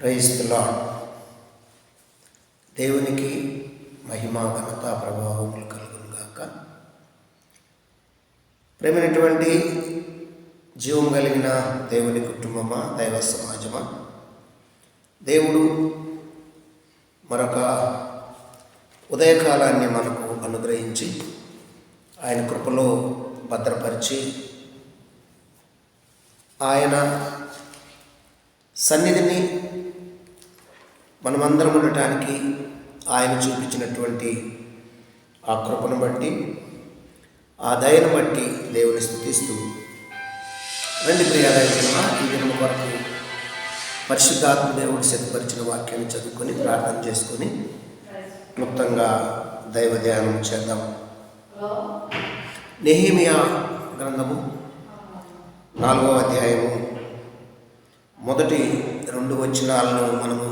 క్రైస్తులా దేవునికి మహిమా ఘనత ప్రభావములు కలుగునుగాక ప్రేమైనటువంటి జీవం కలిగిన దేవుని కుటుంబమా దైవ సమాజమా? దేవుడు మరొక ఉదయకాలాన్ని మనకు అనుగ్రహించి ఆయన కృపలో భద్రపరిచి ఆయన సన్నిధిని మనమందరం ఉండటానికి ఆయన చూపించినటువంటి ఆ కృపను బట్టి ఆ దయను బట్టి దేవుని స్థుతిస్తూ రెండు ప్రియాలైన ఈ దినము వరకు పరిశుద్ధాత్మ దేవుడు సిద్ధపరిచిన వాక్యాన్ని చదువుకొని ప్రార్థన చేసుకొని క్లుప్తంగా దైవ ధ్యానం చేద్దాం. నెహిమియా గ్రంథము నాలుగవ అధ్యాయము మొదటి రెండు వచనాలను మనము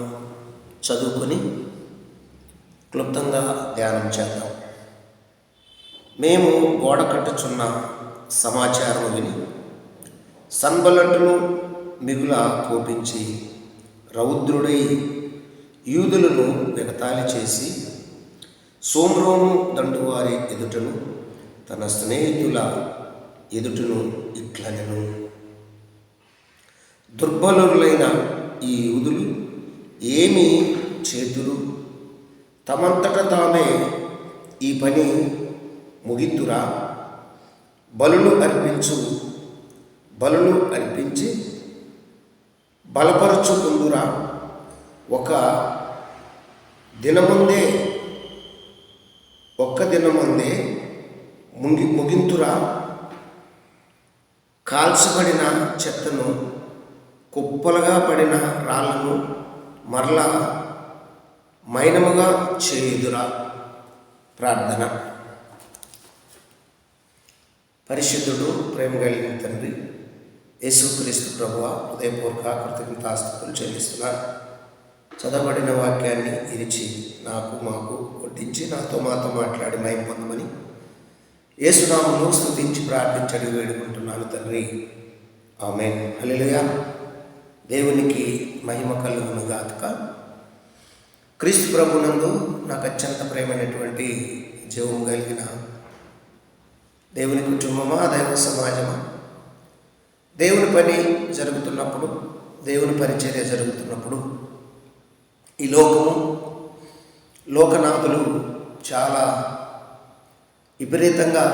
చదువుకొని క్లుప్తంగా ధ్యానం చేద్దాం. మేము గోడ కట్టుచున్న సమాచారం విని సన్బలట్టును మిగుల కోపించి రౌద్రుడై యూదులను వెగతాళి చేసి సోమ్రోము దండువారి ఎదుటను తన స్నేహితుల ఎదుటను ఇట్లనెను. దుర్బలులైన ఈ యూదులు ఏమి చేతులు. తమంతట తామే ఈ పని ముగిద్దురా. బలులు అర్పించు బలులు అర్పించి బలపరచుకుందురా ఒక దినముందే ఒక్క దినముందే ముగి ముగింతురా. కాల్చబడిన చెత్తను కుప్పలుగా పడిన రాళ్ళను మరలా మైనముగా చేయుదురా ప్రార్థన. పరిశుద్ధుడు ప్రేమ కలిగిన తండ్రి యేసుక్రీస్తు ప్రభువ హృదయపూర్వక కృతజ్ఞతాస్తుతులు చెల్లిస్తున్నాను. చదవబడిన వాక్యాన్ని ఇరిచి నాకు మాకు వడ్డించి నాతో మాతో మాట్లాడి మయం పొందమని యేసునామను స్థుతించి ప్రార్థించడి వేడుకుంటున్నాను తండ్రి. ఆమె హలిలుగా దేవునికి మహిమ కలుగును గాక. క్రీస్తు ప్రభునందు నాకు అత్యంత ప్రేమైనటువంటి జీవం కలిగిన దేవుని కుటుంబమా దైవ సమాజమా? దేవుని పని జరుగుతున్నప్పుడు దేవుని పరిచర్య జరుగుతున్నప్పుడు ఈ లోకము లోకనాథులు చాలా విపరీతంగా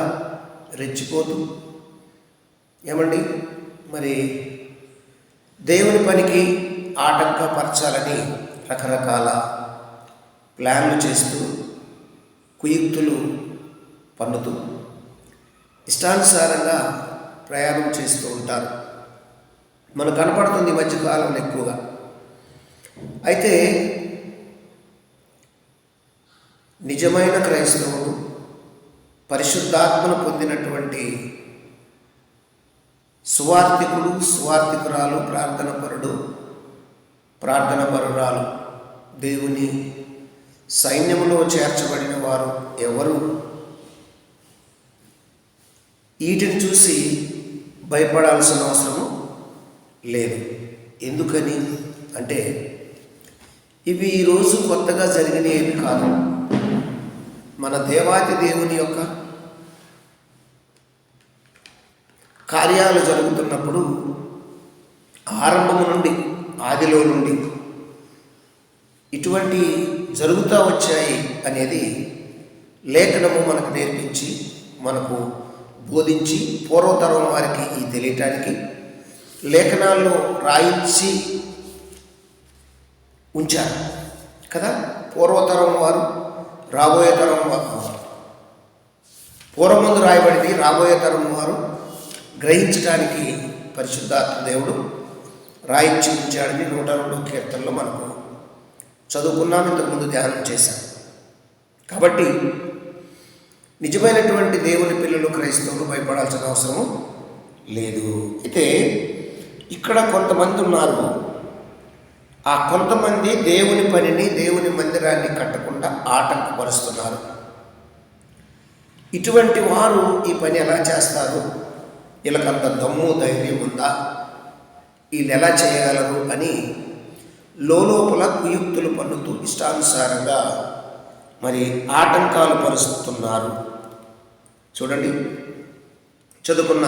రెచ్చిపోతూ ఏమండి? మరి దేవుని పనికి ఆటంకపరచాలని రకరకాల ప్లాన్లు చేస్తూ కుయుక్తులు పన్నుతూ ఇష్టానుసారంగా ప్రయాణం చేస్తూ ఉంటారు. మనకు కనపడుతుంది మధ్యకాలంలో ఎక్కువగా. అయితే నిజమైన క్రైస్తవుడు పరిశుద్ధాత్మను పొందినటువంటి సువార్థికుడు సువార్థికురాలు ప్రార్థన పరుడు. ప్రార్థన పరురాలు దేవుని సైన్యములో చేర్చబడిన వారు ఎవరు? వీటిని చూసి భయపడాల్సిన అవసరము లేదు. ఎందుకని? అంటే ఇవి ఈరోజు కొత్తగా జరిగినవి కాదు. మన దేవాతి దేవుని యొక్క కార్యాలు జరుగుతున్నప్పుడు ఆరంభము నుండి ఆదిలో నుండి ఇటువంటి జరుగుతూ వచ్చాయి అనేది లేఖనము మనకు నేర్పించి మనకు బోధించి పూర్వతరం వారికి ఈ తెలియటానికి లేఖనాల్లో రాయించి ఉంచారు. కదా? పూర్వతరం వారు రాబోయే తరం వారు. పూర్వముందు రాయబడింది రాబోయే తరం వారు గ్రహించడానికి పరిశుద్ధాత్మ దేవుడు రాయించి ఉంచాడని నూట రెండు కీర్తనలో మనకు చదువుకున్నాం ఇంతకుముందు ధ్యానం చేశాం. కాబట్టి నిజమైనటువంటి దేవుని పిల్లలు క్రైస్తవులు భయపడాల్సిన అవసరం లేదు. అయితే ఇక్కడ కొంతమంది ఉన్నారు. ఆ కొంతమంది దేవుని పనిని దేవుని మందిరాన్ని కట్టకుండా ఆటంకపరుస్తున్నారు. ఇటువంటి వారు ఈ పని ఎలా చేస్తారు? వీళ్ళకంత దమ్ము ధైర్యం ఉందా? వీళ్ళు ఎలా చేయగలరు అని లోపల కుయుక్తులు పన్నుతూ ఇష్టానుసారంగా మరి ఆటంకాలు పరుస్తున్నారు. చూడండి చదువుకున్న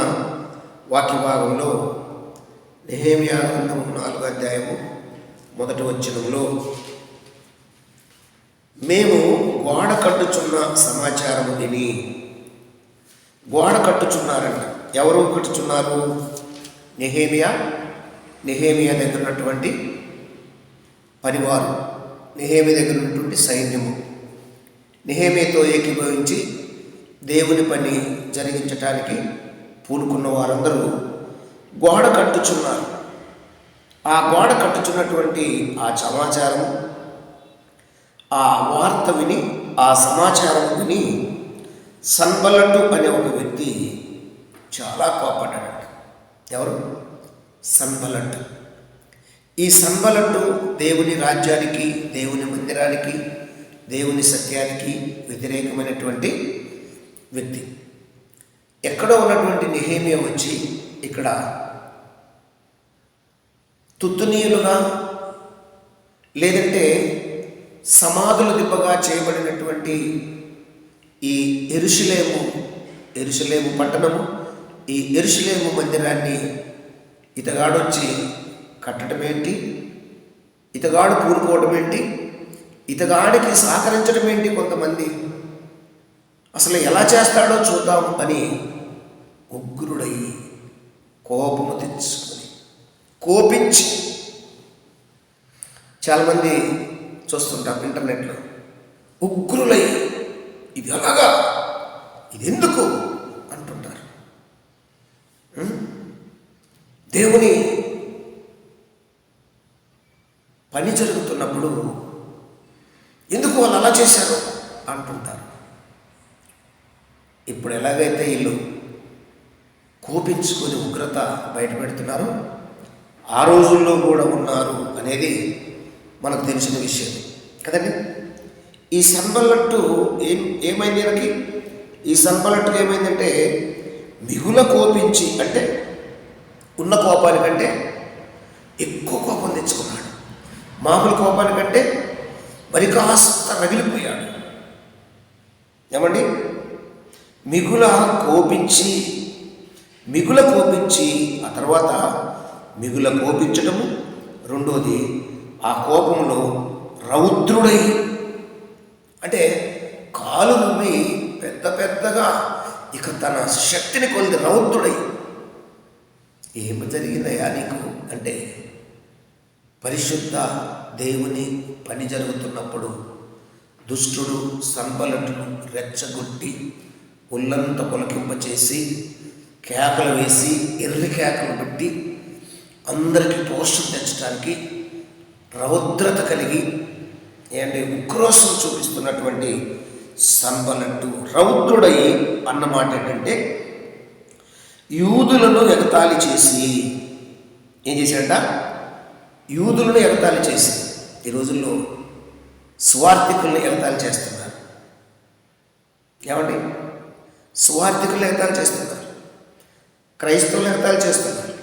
వాక్య భాగంలో నెహేమియా గ్రంథం నాలుగో అధ్యాయము మొదటి వచ్చినంలో మేము గోడ కట్టుచున్న సమాచారము విని గోడ కట్టుచున్నారంట. ఎవరు కట్టుచున్నారు? నెహేమియా? నెహేమియా దగ్గర ఉన్నటువంటి పరివారం. నెహేమి దగ్గర ఉన్నటువంటి సైన్యము. నెహేమియాతో ఏకీభవించి దేవుని పని జరిగించటానికి పూనుకున్న వారందరూ గోడ కట్టుచున్నారు. ఆ గోడ కట్టుచున్నటువంటి ఆ సమాచారం ఆ వార్త విని ఆ సమాచారం విని సన్బలట్టు అనే ఒక వ్యక్తి చాలా కోపడ్డాడు ఎవరు? సంబలట్టు ఈ సంబలట్టు దేవుని రాజ్యానికి దేవుని మందిరానికి దేవుని సత్యానికి వ్యతిరేకమైనటువంటి వ్యక్తి. ఎక్కడో ఉన్నటువంటి నిహేమియా వచ్చి ఇక్కడ తుత్తునీయులుగా లేదంటే సమాధుల దిబ్బగా చేయబడినటువంటి ఈ ఎరుషులేము ఎరుషులేము పట్టణము? ఈ ఎరుసలేము మందిరాన్ని ఇతగాడొచ్చి కట్టడం ఏంటి? ఇతగాడు పూనుకోవడం ఏంటి? ఇతగాడికి సహకరించడం ఏంటి కొంతమంది? అసలు ఎలా చేస్తాడో చూద్దాం అని ఉగ్రుడై కోపము తెచ్చుకొని కోపించి చాలామంది చూస్తుంటాం ఇంటర్నెట్లో. ఉగ్రులై ఇది ఎలాగా? ఇది ఎందుకు అంటుంటారు ఉం? దేవుని పని జరుగుతున్నప్పుడు ఎందుకు వాళ్ళు అలా చేశారు అంటుంటారు. ఇప్పుడు ఎలాగైతే వీళ్ళు కోపించుకొని ఉగ్రత బయటపెడుతున్నారు ఆ రోజుల్లో కూడా ఉన్నారు అనేది మనకు తెలిసిన విషయం. కదండి? ఈ సన్బల్లట్టు ఏం ఏమైంది ఈయనకి? ఈ సన్బల్లట్టుకు ఏమైందంటే మిగుల కోపించి అంటే ఉన్న కోపానికంటే ఎక్కువ కోపం తెచ్చుకున్నాడు. మామూలు కోపానికంటే మరి కాస్త రగిలిపోయాడు. ఏమండి? మిగుల కోపించి మిగుల కోపించి ఆ తర్వాత మిగుల కోపించటము. రెండోది ఆ కోపంలో రౌద్రుడై అంటే కాలు రువ్వి పెద్ద పెద్దగా ఇక తన శక్తిని కొలిది రౌద్రుడై ఏమి జరిగిందయ్యా నీకు? అంటే పరిశుద్ధ దేవుని పని జరుగుతున్నప్పుడు దుష్టుడు సంబలటును రెచ్చగొట్టి ఒళ్ళంత పొలకింపచేసి కేకలు వేసి ఎర్రి కేకలు పెట్టి అందరికీ పోషణ తెచ్చడానికి రౌద్రత కలిగి ఏంటి ఉక్రోషం చూపిస్తున్నటువంటి సంబలట్టు రౌద్రుడై అన్నమాట ఏంటంటే యూదులను ఎగతాళి చేసి ఏం చేశాడంట? యూదులను ఎగతాళి చేసి ఈ రోజుల్లో స్వార్థికులను ఎగతాళి చేస్తున్నారు. ఏమండి? స్వార్థికులను ఎగతాళి చేస్తున్నారు. క్రైస్తవులను ఎగతాళి చేస్తున్నారు.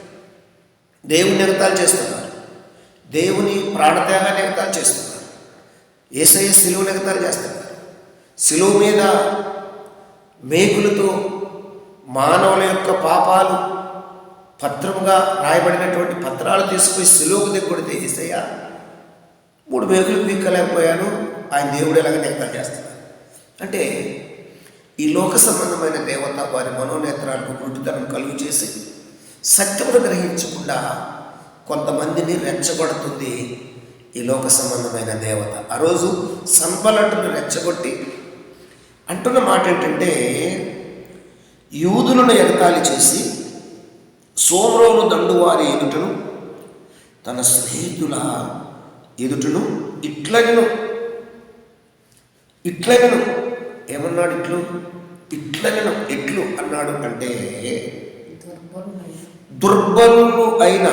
దేవుని ఎగతాళి చేస్తున్నారు. దేవుని ప్రాణత్యాగాన్ని ఎగతాళి చేస్తున్నారు. ఏసఐ సిలువను ఎగతాళి చేస్తున్నారు. సిలువ మీద మేకులతో మానవుల యొక్క పాపాలు పత్రముగా రాయబడినటువంటి పత్రాలు తీసుకుని సులువుకు దిగొడితే ఏసయ్య మూడు మేకులు పీక్కలేకపోయాను ఆయన దేవుడు ఎలాగ ఎగతాళి చేస్తున్నారు అంటే ఈ లోక సంబంధమైన దేవత వారి మనోనేత్రాలకు గుడ్డుతనం కలుగు చేసి సత్యమును గ్రహించకుండా కొంతమందిని రెచ్చగొడుతుంది ఈ లోక సంబంధమైన దేవత. ఆ రోజు సంపలటును రెచ్చగొట్టి అంటున్న మాట ఏంటంటే యూదులను ఎగతాళి చేసి సోమరోను దండువారి ఎదుటను తన స్నేహితుల ఎదుటను ఇట్లగను. ఇట్లగను. ఏమన్నాడు ఇట్లు? ఇట్లగను. ఎట్లు అన్నాడు అంటే దుర్బలు అయిన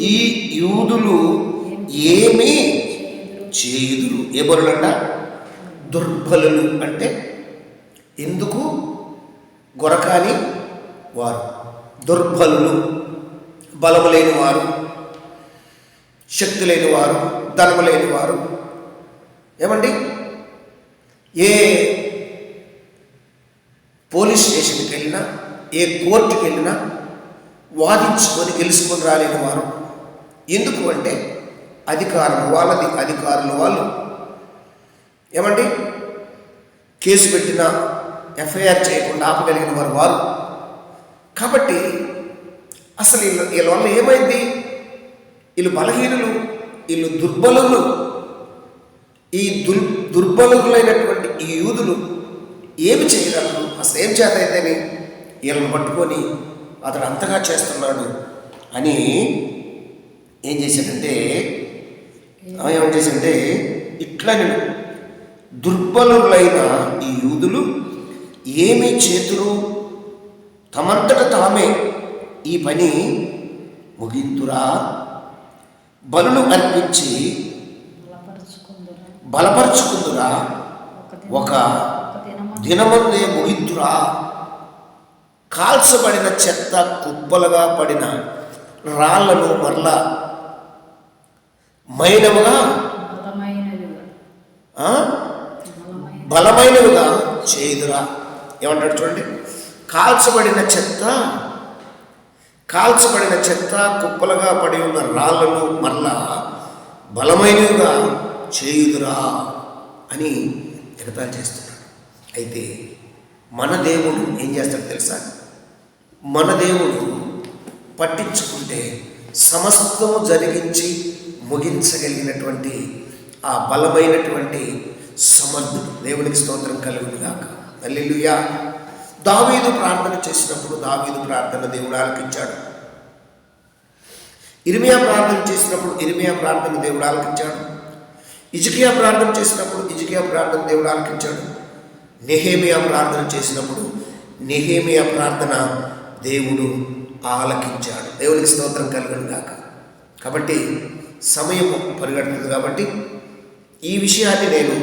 ఈ యూదులు ఏమీ చేయుదురు. ఏ బరులంట దుర్బలులు అంటే ఎందుకు? గొరకాని వారు దుర్బలులు బలము లేని వారు శక్తి లేని వారు ధనము లేని వారు. ఏమండి? ఏ పోలీస్ స్టేషన్కి వెళ్ళినా ఏ కోర్టుకి వెళ్ళినా వాదించుకొని గెలుచుకొని రాలేని వారు. ఎందుకు అంటే అధికారులు వాళ్ళది అధికారులు వాళ్ళు. ఏమండి? కేసు పెట్టిన ఎఫ్ఐఆర్ చేయకుండా ఆపగలిగిన వారు వారు. కాబట్టి అసలు వీళ్ళ వీళ్ళ వల్ల ఏమైంది? వీళ్ళు బలహీనులు వీళ్ళు దుర్బలులు. ఈ దుర్ దుర్బలులైనటువంటి ఈ యూదులు ఏమి చేయగలరు? అసలు ఏం చేత అయితేనే వీళ్ళని పట్టుకొని అతడు అంతగా చేస్తున్నాడు అని ఏం చేశాడంటే ఆ చేశాడంటే ఇట్లా దుర్బలులైన ఈ యూదులు ఏమి చేతులు తమంతట తామే ఈ పని ముగింతురా? బలులు అర్పించి బలపరుచుకుందురా. ఒక ఒక దినము. దినమందే ముగింతురా? కాల్చబడిన చెత్త కుప్పలుగా పడిన రాళ్ళను మరలా మైనముగా బలమైనవిగా చేయుదురా? ఏమంటాడు చూడండి? కాల్చబడిన చెత్త కాల్చబడిన చెత్త కుప్పలుగా పడి ఉన్న రాళ్ళను మరలా బలమైనవిగా చేయుదురా అని ఎగతాలు చేస్తున్నాడు. అయితే మన దేవుడు ఏం చేస్తాడు తెలుసా? మన దేవుడు పట్టించుకుంటే సమస్తము జరిగించి ముగించగలిగినటువంటి ఆ బలమైనటువంటి సమర్థుడు దేవునికి స్తోత్రం కలుగునుగాక. అల్లెలుయా దావీదు ప్రార్థన చేసినప్పుడు దావీదు ప్రార్థన దేవుడు ఆలకించాడు. ఇరిమియా ప్రార్థన చేసినప్పుడు ఇరిమియా ప్రార్థన దేవుడు ఆలకించాడు. ఇజకియా ప్రార్థన చేసినప్పుడు ఇజకియా ప్రార్థన దేవుడు ఆలకించాడు. నెహేమియా ప్రార్థన చేసినప్పుడు నెహేమియా ప్రార్థన దేవుడు ఆలకించాడు. దేవునికి స్తోత్రం కలుగును కాక కాబట్టి సమయం పరిగెడుతుంది కాబట్టి ఈ విషయాన్ని నేను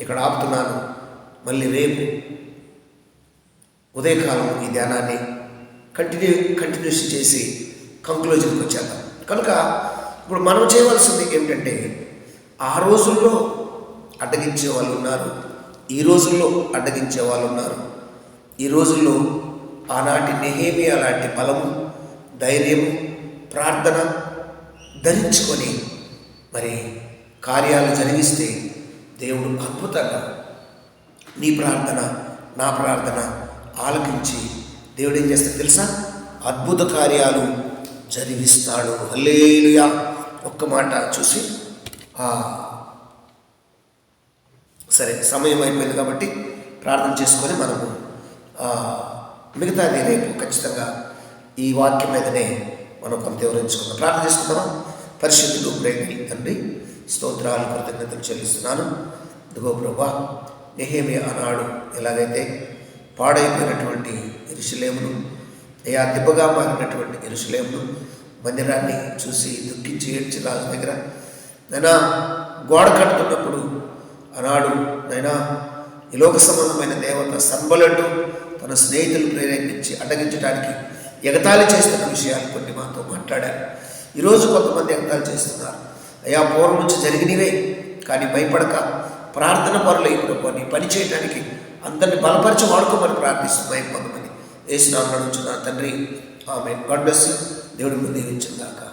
ఇక్కడ ఆపుతున్నాను. మళ్ళీ రేపు ఉదయకాలం ఈ ధ్యానాన్ని కంటిన్యూ కంటిన్యూస్ చేసి కంక్లూజన్కి వచ్చేద్దాం. కనుక ఇప్పుడు మనం చేయవలసింది ఏమిటంటే ఆ రోజుల్లో అడ్డగించే వాళ్ళు ఉన్నారు ఈ రోజుల్లో అడ్డగించే వాళ్ళు ఉన్నారు ఈ రోజుల్లో ఆనాటి నెహేమి అలాంటి బలము ధైర్యము ప్రార్థన ధరించుకొని మరి కార్యాలు జరిగిస్తే దేవుడు అద్భుతంగా నీ ప్రార్థన నా ప్రార్థన ఆలకించి దేవుడు ఏం చేస్తాడు తెలుసా? అద్భుత కార్యాలు జరిగిస్తాడు హల్లేలుయా. ఒక్క మాట చూసి సరే సమయం అయిపోయింది కాబట్టి ప్రార్థన చేసుకొని మనము మిగతాది రేపు ఖచ్చితంగా ఈ వాక్యం మీదనే మనం కొంత వివరించుకుందాం. ప్రార్థన చేసుకుందామా? పరిశుద్ధుడు ప్రేమి తండ్రి స్తోత్రాలు కృతజ్ఞతలు చెల్లిస్తున్నాను. ఇదిగో ప్రభా నెహేమి ఆనాడు ఎలాగైతే పాడైపోయినటువంటి ఇరుషులేమును అయా దిబ్బగా మారినటువంటి ఇరుషులేమును మందిరాన్ని చూసి దుఃఖించి ఏడ్చి రాజు దగ్గర నైనా గోడ కట్టుతున్నప్పుడు ఆనాడు నైనా ఈ లోక సంబంధమైన దేవత సంబలడ్డు తన స్నేహితులు ప్రేరేపించి అడ్డగించడానికి ఎగతాళి చేస్తున్న విషయాలు కొన్ని మాతో మాట్లాడారు. ఈరోజు కొంతమంది ఎగతాళి చేస్తున్నారు. అయ్యా పూర్వం నుంచి జరిగినవే కానీ భయపడక ప్రార్థన పనులు ఇప్పుడు కొన్ని పని చేయడానికి అందరిని బలపరిచి వాడుకోమని ప్రార్థిస్తున్నాయి కొంతమంది వేసిన నడుచున్నా తండ్రి ఆమె గాడ్ దేవుడి ముందు దీవించిందాక